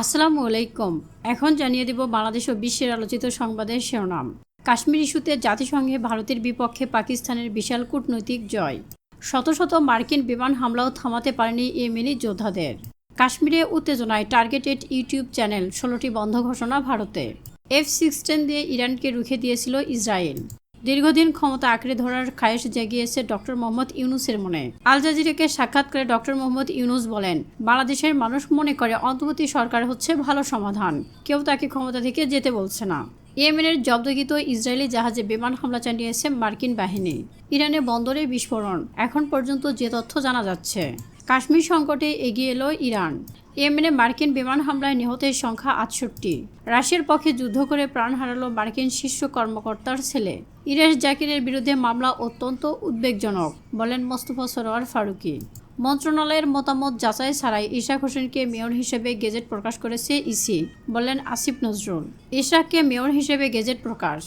আসসালামু আলাইকুম। এখন জানিয়ে দেব বাংলাদেশ ও বিশ্বের আলোচিত সংবাদের শিরোনাম। কাশ্মীর ইস্যুতে জাতিসংঘে ভারতের বিপক্ষে পাকিস্তানের বিশাল কূটনৈতিক জয়। শত শত মার্কিন বিমান হামলাও থামাতে পারেনি ইয়েমেনি যোদ্ধাদের। কাশ্মীরে উত্তেজনায় টার্গেটেড ইউটিউব চ্যানেল ষোলোটি বন্ধ ঘোষণা ভারতে। এফ সিক্সটিন দিয়ে ইরানকে রুখে দিয়েছিল ইসরায়েল। দীর্ঘদিন ক্ষমতা আঁকড়ে ধরার খায়েশ জাগিয়েছে ডক্টর মোহাম্মদ ইউনুসের মনে। আল জাজিরাকে সাক্ষাৎ করে ডক্টর মোহাম্মদ ইউনুস বলেন, বাংলাদেশের মানুষ মনে করে অন্তর্বর্তী সরকার হচ্ছে ভালো সমাধান। কেউ তাকে ক্ষমতা থেকে যেতে বলছে না। ইয়েমেনের জব্দকৃত ইসরায়েলি জাহাজে বিমান হামলা চালিয়েছে মার্কিন বাহিনী। ইরানে বন্দরে বিস্ফোরণ। এখন পর্যন্ত যে তথ্য জানা যাচ্ছে, কাশ্মীর সংকটে এগিয়ে এলো ইরান। ইয়েমেনে মার্কিন বিমান হামলায় নিহতের সংখ্যা আটষট্টি। রাশিয়ার পক্ষে যুদ্ধ করে প্রাণ হারালো মার্কিন শীর্ষ কর্মকর্তার ছেলে। ইরেশ জাকিরের বিরুদ্ধে মামলা অত্যন্ত উদ্বেগজনক, বলেন মোস্তফা সরোয়ার ফারুকি। মন্ত্রণালয়ের মতামত যাচাই ছাড়াই ইশাক হোসেনকে মেয়র হিসেবে গেজেট প্রকাশ করেছে ইসি, বলেন আসিফ নজরুল। ইশাককে মেয়র হিসেবে গেজেট প্রকাশ।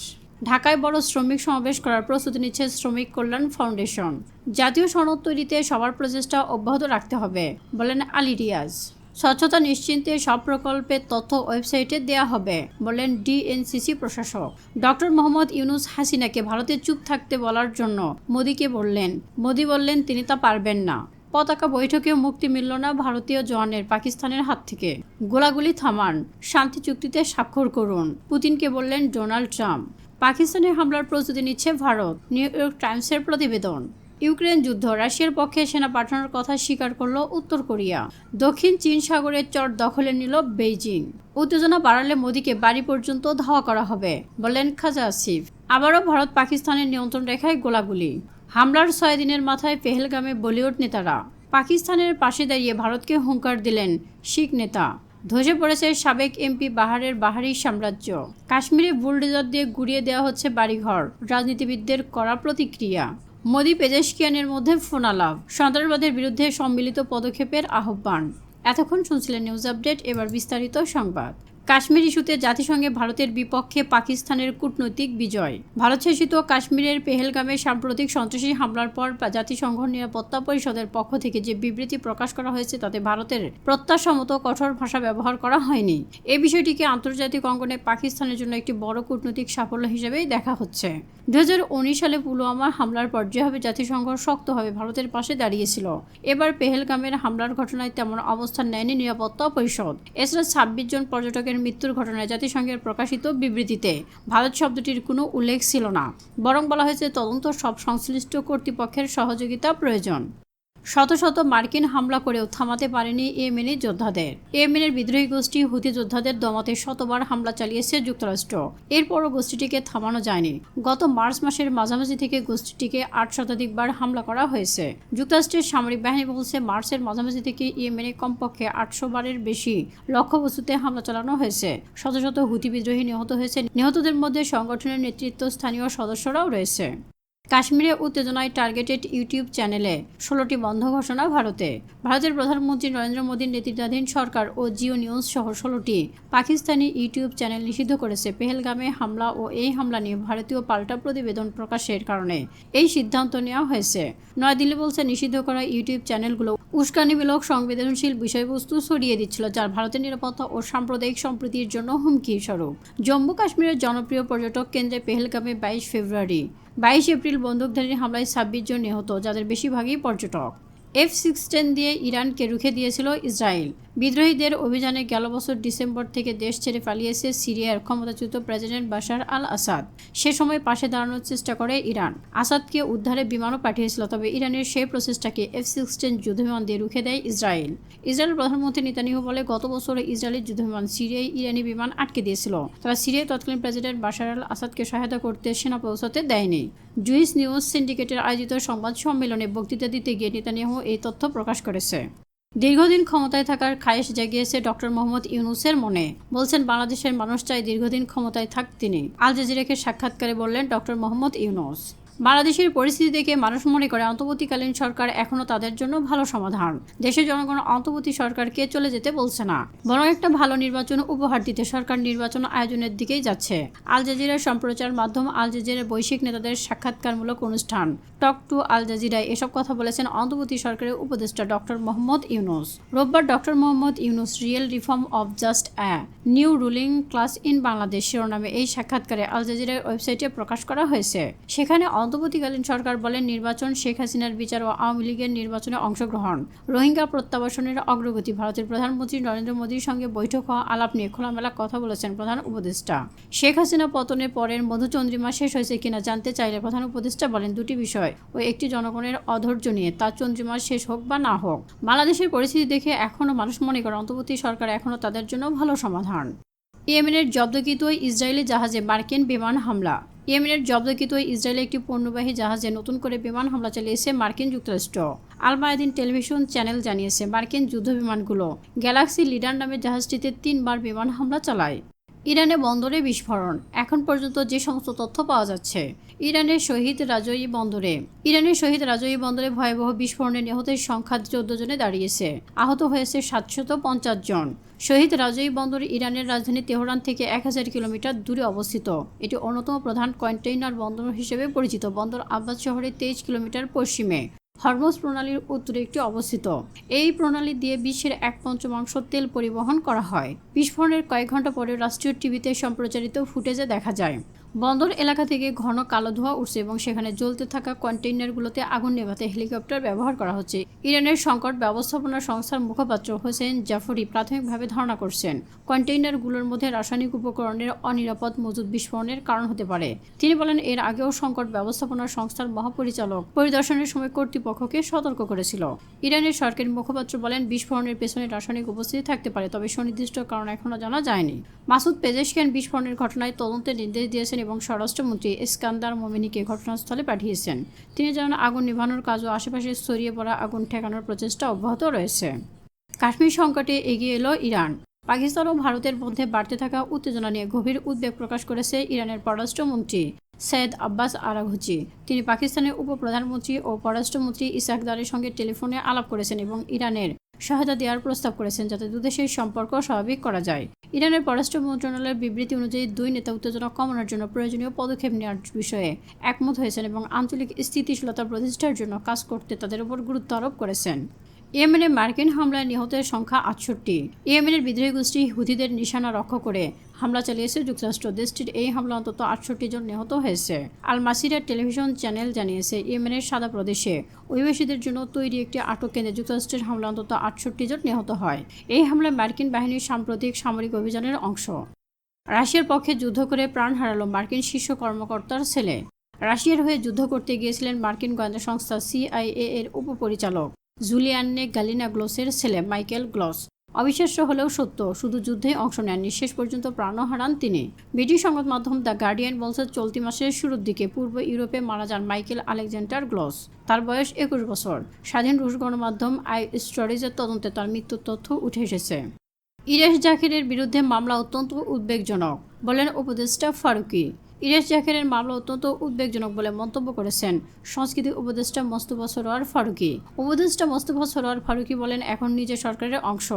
ঢাকায় বড় শ্রমিক সমাবেশ করার প্রস্তুতি নিচ্ছে শ্রমিক কল্যাণ ফাউন্ডেশন। জাতীয় সনদ তৈরিতে সবার প্রচেষ্টা অব্যাহত রাখতে হবে, বলেন আলী রিয়াজ। স্বচ্ছতা নিশ্চিন্তে সব প্রকল্পের তথ্য ওয়েবসাইটে দেয়া হবে, বলেন ডিএনসিসি প্রশাসক। ডক্টর মোহাম্মদ ইউনুস হাসিনাকে ভারতে চুপ থাকতে বলার জন্য মোদীকে বললেন, মোদী বললেন তিনি তা পারবেন না। পতাকা বৈঠকেও মুক্তি মিলল না ভারতীয় জওয়ানের পাকিস্তানের হাত থেকে। গোলাগুলি থামান, শান্তি চুক্তিতে স্বাক্ষর করুন। পুতিনকে বললেন ডোনাল্ড ট্রাম্প। পাকিস্তানের হামলার প্রস্তুতি নিচ্ছে ভারত, নিউ ইয়র্ক টাইমসের প্রতিবেদন। ইউক্রেন যুদ্ধ, রাশিয়ার পক্ষে সেনা পাঠানোর কথা স্বীকার করল উত্তর কোরিয়া। দক্ষিণ চীন সাগরের চর দখলে নিল বেইজিং। উত্তেজনা বাড়ালে মোদীকে বাড়ি পর্যন্ত ধাওয়া করা হবে বললেন খাজা আসিফ। আবারও ভারত পাকিস্তানের নিয়ন্ত্রণ রেখায় গোলাগুলি। হামলার ছয় দিনের মাথায় পেহেলগামে বলিউড নেতারা। পাকিস্তানের পাশে দাঁড়িয়ে ভারতকে হুঙ্কার দিলেন শিখ নেতা। ধসে পড়েছে সাবেক এমপি বাহারের বাহারি সাম্রাজ্য। কাশ্মীরে বুলডোজার দিয়ে গুড়িয়ে দেওয়া হচ্ছে বাড়িঘর। রাজনীতিবিদদের করা প্রতিক্রিয়া। মোদি পেজেশকিয়ানের মধ্যে ফোনালাভ সন্ত্রাসবাদের বিরুদ্ধে সম্মিলিত পদক্ষেপের আহ্বান। এতক্ষণ শুনছিলেন নিউজ আপডেট, এবার বিস্তারিত সংবাদ। কাশ্মীর ইস্যুতে জাতিসংঘে ভারতের বিপক্ষে পাকিস্তানের কূটনৈতিক বিজয়। ভারত শাসিত কাশ্মীরের পেহেলগামে সাম্প্রতিক সন্ত্রাসী হামলার পর জাতিসংঘ নিরাপত্তা পরিষদের পক্ষ থেকে যে বিবৃতি প্রকাশ করা হয়েছে, তাতে ভারতের প্রত্যাশামত কঠোর ভাষা ব্যবহার করা হয়নি। এই বিষয়টিকে আন্তর্জাতিক অঙ্গনে পাকিস্তানের জন্য একটি বড় কূটনৈতিক সাফল্য হিসেবেই দেখা হচ্ছে। দু হাজার উনিশ সালে পুলওয়ামা হামলার পর যেভাবে জাতিসংঘ শক্তভাবে ভারতের পাশে দাঁড়িয়েছিল, এবার পেহেলগামের হামলার ঘটনায় তেমন অবস্থান নেয়নি নিরাপত্তা পরিষদ। এছাড়া ছাব্বিশ জন পর্যটকের মৃত্যুর ঘটনায় জাতিসংঘের প্রকাশিত বিবৃতিতে ভারত শব্দটির কোনো উল্লেখ ছিল না। বরং বলা হয়েছে তদন্ত সব সংশ্লিষ্ট কর্তৃপক্ষের সহযোগিতা প্রয়োজন। শত শত মার্কিন হামলা করেও থামাতে পারেনি ইয়েমেনি যোদ্ধাদের। ইয়েমেনের বিদ্রোহী গোষ্ঠী হুতি যোদ্ধাদের দমাতে শতবার হামলা চালিয়েছে যুক্তরাষ্ট্র। এরপরও গোষ্ঠীটিকে থামানো যায়নি। গত মার্চ মাসের মাঝামাঝি থেকে গোষ্ঠীটিকে আট শতাধিকবার হামলা করা হয়েছে। যুক্তরাষ্ট্রের সামরিক বাহিনী বলছে, মার্চের মাঝামাঝি থেকে ইয়েমেনে কমপক্ষে আটশো বারের বেশি লক্ষ্যবস্তুতে হামলা চালানো হয়েছে। শত শত হুতি বিদ্রোহী নিহত হয়েছে। নিহতদের মধ্যে সংগঠনের নেতৃত্ব স্থানীয় সদস্যরাও রয়েছে। কাশ্মীরে উত্তেজনায় টার্গেটেড ইউটিউব চ্যানেলে ষোলোটি বন্ধ ঘোষণা ভারতে। ভারতের প্রধানমন্ত্রী নরেন্দ্র মোদীর নেতৃত্বাধীন সরকার ও জিও নিউজ সহ ষোলোটি পাকিস্তানি ইউটিউব চ্যানেল নিষিদ্ধ করেছে পেহেলগামে হামলা ও এই হামলা নিয়ে ভারতীয় পাল্টা প্রতিবেদন প্রকাশের কারণে। এই সিদ্ধান্ত নেওয়া হয়েছে। নয়াদিল্লি বলছে, নিষিদ্ধ করা ইউটিউব চ্যানেলগুলো উস্কানিমূলক সংবেদনশীল বিষয়বস্তু ছড়িয়ে দিচ্ছিল, যার ভারতের নিরাপত্তা ও সাম্প্রদায়িক সম্প্রীতির জন্য হুমকি স্বরূপ জম্মু কাশ্মীরের জনপ্রিয় পর্যটক কেন্দ্রে পেহেলগামে বাইশ ফেব্রুয়ারি। বাইশ এপ্রিল বন্দুকধারীর হামলায় ছাব্বিশ জন নিহত যাদের বেশিরভাগই পর্যটক। এফ সিক্সটেন দিয়ে ইরানকে রুখে দিয়েছিল ইসরায়েল। বিদ্রোহীদের অভিযানে গেল বছর ডিসেম্বর থেকে দেশ ছেড়ে পালিয়েছে সিরিয়ার ক্ষমতাচ্যুত প্রেসিডেন্ট বাশার আল আসাদ সে সময় পাশে দাঁড়ানোর চেষ্টা করে ইরান। আসাদকে উদ্ধারে বিমানও পাঠিয়েছিল, তবে ইরানের সেই প্রচেষ্টাকে এফ সিক্সটেন যুদ্ধবিমান দিয়ে রুখে দেয় ইসরায়েল। ইসরায়েল প্রধানমন্ত্রী নেতানিহু বলে, গত বছর ইসরায়েলের যুদ্ধবিমান সিরিয়ায় ইরানি বিমান আটকে দিয়েছিল। তারা সিরিয়ায় তৎকালীন প্রেসিডেন্ট বাশার আল আসাদকে সহায়তা করতে সেনা পৌঁছাতে দেয়নি। জুইস নিউজ সিন্ডিকেটের আয়োজিত সংবাদ সম্মেলনে বক্তৃতা দিতে গিয়ে নেতানিয়াহু এই তথ্য প্রকাশ করেছে। দীর্ঘদিন ক্ষমতায় থাকার খায়েশ জাগিয়েছে ডক্টর মোহাম্মদ ইউনুসের মনে। বলছেন, বাংলাদেশের মানুষ চাই দীর্ঘদিন ক্ষমতায় থাক তিনি। আল জাজিরাকে সাক্ষাৎকারে বললেন ডক্টর মোহাম্মদ ইউনুস। বাংলাদেশের পরিস্থিতি দেখে মানুষ মনে করে অন্তর্বর্তীকালীন সরকার এখনও তাদের জন্য ভালো সমাধান। দেশের জনগণ অন্তর্বর্তী সরকারকে চলে যেতে বলছে না। বরং একটা ভালো নির্বাচন উপহার দিতে সরকার নির্বাচন আয়োজনের দিকেই যাচ্ছে। আল জাজিরার সম্প্রচার মাধ্যম আল জাজিরার বৈশ্বিক নেতাদের সাক্ষাৎকারমূলক অনুষ্ঠান। টক টু আল জাজিরায় এসব কথা বলেছেন অন্তর্বর্তী সরকারের উপদেষ্টা ডক্টর মোহাম্মদ ইউনুস। রোববার doctor Mohammad Yunus real reform of just a new ruling class in Bangladesh শিরোনামে এই সাক্ষাৎকারে আল জাজিরার ওয়েবসাইটে প্রকাশ করা হয়েছে। সেখানে অন্তর্বর্তীকালীন সরকার বলেন, নির্বাচন শেখ হাসিনার বিচার ও আওয়ামী লীগের নির্বাচনে অংশগ্রহণ। রোহিঙ্গা প্রত্যাবাসনের অগ্রগতি, ভারতের প্রধানমন্ত্রী নরেন্দ্র মোদীর সঙ্গে বৈঠক হওয়া, আলাপ নিয়ে খোলামেলা কথা বলেছেন প্রধান উপদেষ্টা। শেখ হাসিনা পতনের পরের মধুচন্দ্রিমা শেষ হয়েছে কিনা জানতে চাইলে প্রধান উপদেষ্টা বলেন, দুটি বিষয় ও একটি জনগণের অধৈর্য নিয়ে তার চন্দ্রিমা শেষ হোক বা না হোক। বাংলাদেশের পরিস্থিতি দেখে এখনও মানুষ মনে করে, অন্তর্বর্তী সরকার এখনও তাদের জন্য ভালো সমাধান। ইয়েমেনের জব্দকৃত ইসরায়েলি জাহাজে মার্কিন বিমান হামলা। ইয়েমেনের জব্দকৃত ইসরায়েলে একটি পণ্যবাহী জাহাজে নতুন করে বিমান হামলা চালিয়েছে মার্কিন যুক্তরাষ্ট্র। আল মায়াদিন টেলিভিশন চ্যানেল জানিয়েছে মার্কিন যুদ্ধ বিমানগুলো গ্যালাক্সি লিডার নামে জাহাজটিতে তিনবার বিমান হামলা চালায়। ইরানে বন্দরে বিস্ফোরণ। এখন পর্যন্ত যে সমস্ত তথ্য পাওয়া যাচ্ছে, ইরানের শহীদ রাজৌই বন্দরে। ইরানের শহীদ রাজৌই বন্দরে ভয়াবহ বিস্ফোরণে নিহতের সংখ্যা চোদ্দ জনে দাঁড়িয়েছে। আহত হয়েছে সাতশত পঞ্চাশ জন। শহীদ রাজৌই বন্দর ইরানের রাজধানী তেহরান থেকে এক হাজার কিলোমিটার দূরে অবস্থিত। এটি অন্যতম প্রধান কন্টেইনার বন্দর হিসেবে পরিচিত। বন্দর আব্বাস শহরের তেইশ কিলোমিটার পশ্চিমে। হরমোজ প্রণালীর উত্তরে একটি অবস্থিত। এই প্রণালী দিয়ে বিশ্বের এক পঞ্চমাংশ তেল পরিবহন করা হয়। বিস্ফোরণের কয়েক ঘণ্টা পরে রাষ্ট্রীয় টিভিতে সম্প্রচারিত ফুটেজে দেখা যায়। বন্দর এলাকা থেকে ঘন কালো ধোঁয়া উঠছে এবং সেখানে জ্বলতে থাকা কন্টেইনারগুলোতে আগুন নেভাতে হেলিকপ্টার ব্যবহার করা হচ্ছে। ইরানের সংকট ব্যবস্থাপনা সংস্থার মুখপাত্র হোসেন জাফরি প্রাথমিকভাবে ধারণা করছেন, কন্টেইনারগুলোর মধ্যে রাসায়নিক উপকরণের অনিরাপদ মজুদ বিস্ফোরণের কারণ হতে পারে। তিনি বলেন, এর আগেও সংকট ব্যবস্থাপনা সংস্থার মহাপরিচালক পরিদর্শনের সময় কর্তৃপক্ষকে সতর্ক করেছিল। ইরানের সরকারি মুখপাত্র বলেন, বিস্ফোরণের পেছনে রাসায়নিক উপস্থিতি থাকতে পারে, তবে সুনির্দিষ্ট কারণ এখনও জানা যায়নি। মাসুদ পেজেশকিয়ান বিস্ফোরণের ঘটনায় তদন্তের নির্দেশ দিয়েছেন এবং স্বরাষ্ট্রমন্ত্রী ইস্কান্দার মোমিনিকে ঘটনাস্থলে পাঠিয়েছেন। তিনি জানান আগুন নিভানোর কাজ ও আশেপাশে ছড়িয়ে পড়া আগুন ঠেকানোর প্রচেষ্টা অব্যাহত রয়েছে। কাশ্মীর সংকটে এগিয়ে এলো ইরান। পাকিস্তান ও ভারতের মধ্যে বাড়তে থাকা উত্তেজনা নিয়ে গভীর উদ্বেগ প্রকাশ করেছে ইরানের পররাষ্ট্রমন্ত্রী সৈয়দ আব্বাস আরাঘুচি। তিনি পাকিস্তানের উপপ্রধানমন্ত্রী ও পররাষ্ট্রমন্ত্রী ইসাকদারের সঙ্গে টেলিফোনে আলাপ করেছেন এবং ইরানের সহায়তা দেওয়ার প্রস্তাব করেছেন যাতে দুদেশের সম্পর্ক স্বাভাবিক করা যায়। ইরানের পররাষ্ট্র মন্ত্রণালয়ের বিবৃতি অনুযায়ী দুই নেতা উত্তেজনা কমানোর জন্য প্রয়োজনীয় পদক্ষেপ নেওয়ার বিষয়ে একমত হয়েছেন এবং আঞ্চলিক স্থিতিশীলতা প্রতিষ্ঠার জন্য কাজ করতে তাদের উপর গুরুত্ব আরোপ করেছেন। ইয়েমেনে মার্কিন হামলায় নিহতের সংখ্যা আটষট্টি। ইয়েমেনের বিদ্রোহী গোষ্ঠী হুদিদের নিশানা রক্ষা করে হামলা চালিয়েছে যুক্তরাষ্ট্র। দেশটির এই হামলা অন্তত আটষট্টি জন নিহত হয়েছে। আল মাসিরের টেলিভিশন চ্যানেল জানিয়েছে, ইয়েমেনের সাদা প্রদেশে অভিবাসীদের জন্য তৈরি একটি আটক কেন্দ্রে যুক্তরাষ্ট্রের হামলা অন্তত আটষট্টি জন নিহত হয়। এই হামলায় মার্কিন বাহিনীর সাম্প্রতিক সামরিক অভিযানের অংশ। রাশিয়ার পক্ষে যুদ্ধ করে প্রাণ হারালো মার্কিন শীর্ষ কর্মকর্তার ছেলে। রাশিয়ার হয়ে যুদ্ধ করতে গিয়েছিলেন মার্কিন গোয়েন্দা সংস্থা সিআইএ এর উপপরিচালক। জুলিয়ান্নে গালিনা গ্লোসের ছেলে মাইকেল গ্লস। অবিশ্বাস্য হলেও সত্য, শুধু যুদ্ধে অংশ নেননি, শেষ পর্যন্ত প্রাণও হারান তিনি। ব্রিটিশ সংবাদ মাধ্যম দ্য গার্ডিয়ান বলছে, চলতি মাসের শুরুর দিকে পূর্ব ইউরোপে মারা যান মাইকেল আলেকজান্ডার গ্লস। তার বয়স একুশ বছর। স্বাধীন রুশ গণমাধ্যম আই স্টোরিজের তদন্তে তার মৃত্যুর তথ্য উঠে এসেছে। ইরেশ জাকিরের বিরুদ্ধে মামলা অত্যন্ত উদ্বেগজনক, বলেন উপদেষ্টা ফারুকি। ইরেশ জাকিরের মামলা অত্যন্ত উদ্বেগজনক বলে মন্তব্য করেছেন। সংস্কৃতি উপদেষ্টা মোস্তফা সরোয়ার ফারুকি। উপদেষ্টা মোস্তফা সরোয়ার ফারুকি বলেন, এখন নিজের সরকারের অংশ।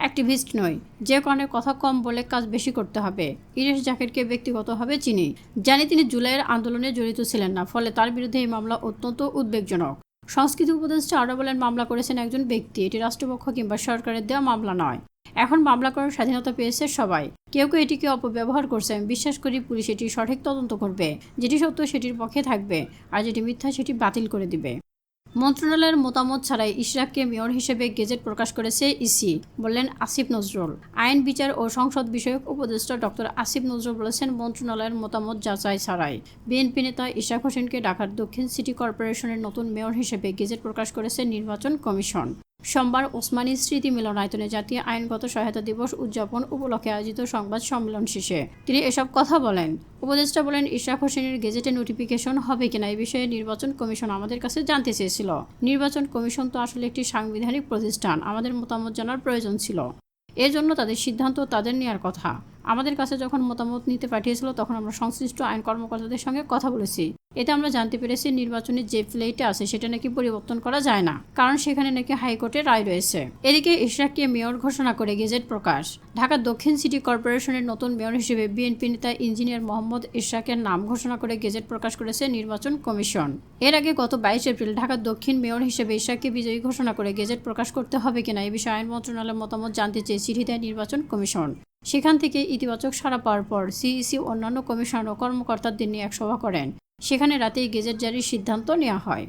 অ্যাক্টিভিস্ট নয় যে কারণে কথা কম বলে কাজ বেশি করতে হবে। ইরেশ জাকিরকে ব্যক্তিগতভাবে চিনি। জানি তিনি জুলাইয়ের আন্দোলনে জড়িত ছিলেন না, ফলে তার বিরুদ্ধে এই মামলা অত্যন্ত উদ্বেগজনক। সংস্কৃতি উপদেষ্টা আরও বলেন, মামলা করেছেন একজন ব্যক্তি। এটি রাষ্ট্রপক্ষ কিংবা সরকারের দেওয়া মামলা নয়। এখন মামলা করার স্বাধীনতা পেয়েছে সবাই। কেউ কেউ এটিকে অপব্যবহার করছে। আমি বিশ্বাস করি পুলিশ এটি সঠিক তদন্ত করবে। যেটি সত্য সেটির পক্ষে থাকবে। আর যেটি মিথ্যা সেটি বাতিল করে দিবে। মন্ত্রণালয়ের মতামত ছাড়াই ইশরাককে মেয়র হিসেবে গেজেট প্রকাশ করেছে ইসি, বললেন আসিফ নজরুল। আইন, বিচার ও সংসদ বিষয়ক উপদেষ্টা ডক্টর আসিফ নজরুল বলেছেন, মন্ত্রণালয়ের মতামত যাচাই ছাড়াই। বিএনপি নেতা ইশাক হোসেনকে ঢাকার দক্ষিণ সিটি কর্পোরেশনের নতুন মেয়র হিসেবে গেজেট প্রকাশ করেছে নির্বাচন কমিশন। সোমবার ওসমানী স্মৃতি মিলনায়তনে জাতীয় আইনগত সহায়তা দিবস উদযাপন উপলক্ষে আয়োজিত সংবাদ সম্মেলন শেষে তিনি এসব কথা বলেন। উপদেষ্টা বলেন, ইশরাক হোসেনের গেজেটে নোটিফিকেশন হবে কিনা এই বিষয়ে নির্বাচন কমিশন আমাদের কাছে জানতে চেয়েছিল। নির্বাচন কমিশন তো আসলে একটি সাংবিধানিক প্রতিষ্ঠান, আমাদের মতামত জানার প্রয়োজন ছিল। এজন্য তাদের সিদ্ধান্ত তাদের নেওয়ার কথা। আমাদের কাছে যখন মতামত নিতে পাঠিয়েছিল, তখন আমরা সংশ্লিষ্ট আইন কর্মকর্তাদের সঙ্গে কথা বলেছি। এতে আমরা জানতে পেরেছি নির্বাচনের যে প্লেটে আছে, সেটা নাকি পরিবর্তন করা যায় না, কারণ সেখানে নাকি হাইকোর্টের রায় রয়েছে। এদিকে ইশরাককে মেয়র ঘোষণা করে গেজেট প্রকাশ। ঢাকা দক্ষিণ সিটি কর্পোরেশনের নতুন মেয়র হিসেবে বিএনপি নেতা ইঞ্জিনিয়ার মোহাম্মদ ইশরাকের নাম ঘোষণা করে গেজেট প্রকাশ করেছে নির্বাচন কমিশন। এর আগে গত বাইশ এপ্রিল ঢাকা দক্ষিণ মেয়র হিসেবে ইশরাককে বিজয়ী ঘোষণা করে গেজেট প্রকাশ করতে হবে কিনা, এ বিষয়ে আইন মন্ত্রণালয়ের মতামত জানতে চেয়ে চিঠি দেয় নির্বাচন কমিশন। সেখান থেকে ইতিবাচক সাড়া পাওয়ার পর সিইসি অন্যান্য কমিশন ও কর্মকর্তাদের নিয়ে এক সভা করেন। সেখানে রাতেই গেজেট জারির সিদ্ধান্ত নেওয়া হয়।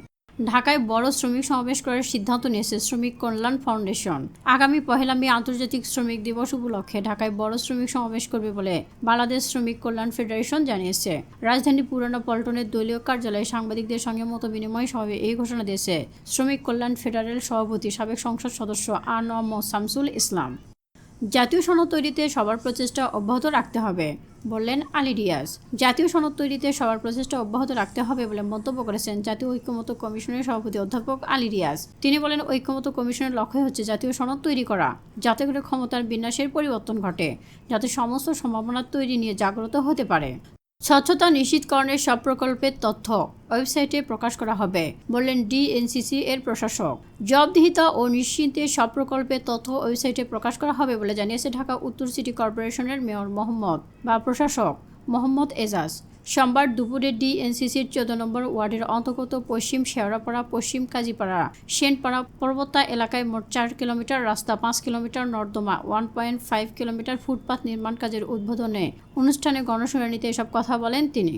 ঢাকায় বড় শ্রমিক সমাবেশ করার সিদ্ধান্ত নিয়েছে শ্রমিক কল্যাণ ফাউন্ডেশন। আগামী পহেলা মে আন্তর্জাতিক শ্রমিক দিবস উপলক্ষে ঢাকায় বড় শ্রমিক সমাবেশ করবে বলে বাংলাদেশ শ্রমিক কল্যাণ ফেডারেশন জানিয়েছে। রাজধানী পুরানো পল্টনের দলীয় কার্যালয়ে সাংবাদিকদের সঙ্গে মত বিনিময় সভায় এই ঘোষণা দিয়েছে। শ্রমিক কল্যাণ ফেডারেল সভাপতি, সাবেক সংসদ সদস্য আ ন ম শামসুল ইসলাম। জাতীয় সনদ তৈরিতে সবার প্রচেষ্টা অব্যাহত রাখতে হবে, বললেন আলী রিয়াজ। জাতীয় সনদ তৈরিতে সবার প্রচেষ্টা অব্যাহত রাখতে হবে বলে মন্তব্য করেছেন জাতীয় ঐক্যমত কমিশনের সভাপতি অধ্যাপক আলী রিয়াজ। তিনি বলেন ঐক্যমত কমিশনের লক্ষ্য হচ্ছে জাতীয় সনদ তৈরি করা, যাতে করে ক্ষমতার বিন্যাসের পরিবর্তন ঘটে, যাতে সমস্ত সম্ভাবনা তৈরি নিয়ে জাগ্রত হতে পারে। স্বচ্ছতা নিশ্চিতকরণের সব প্রকল্পের তথ্য ওয়েবসাইটে প্রকাশ করা হবে, বললেন ডিএনসিসি এর প্রশাসক। জবদিহিতা ও নিশ্চিন্তে সব প্রকল্পের তথ্য ওয়েবসাইটে প্রকাশ করা হবে বলে জানিয়েছে ঢাকা উত্তর সিটি কর্পোরেশনের মেয়র মোহাম্মদ বা প্রশাসক মোহাম্মদ এজাজ। সোমবার দুপুরে ডিএনসিসির চোদ্দ নম্বর ওয়ার্ডের অন্তর্গত পশ্চিম শেওড়াপাড়া, পশ্চিম কাজীপাড়া, সেনপাড়া পর্বতা এলাকায় মোট চার কিলোমিটার রাস্তা, পাঁচ কিলোমিটার নর্দমা one point five kilometre footpath নির্মাণ কাজের উদ্বোধনে অনুষ্ঠানে গণশুনানিতে এসব কথা বলেন তিনি।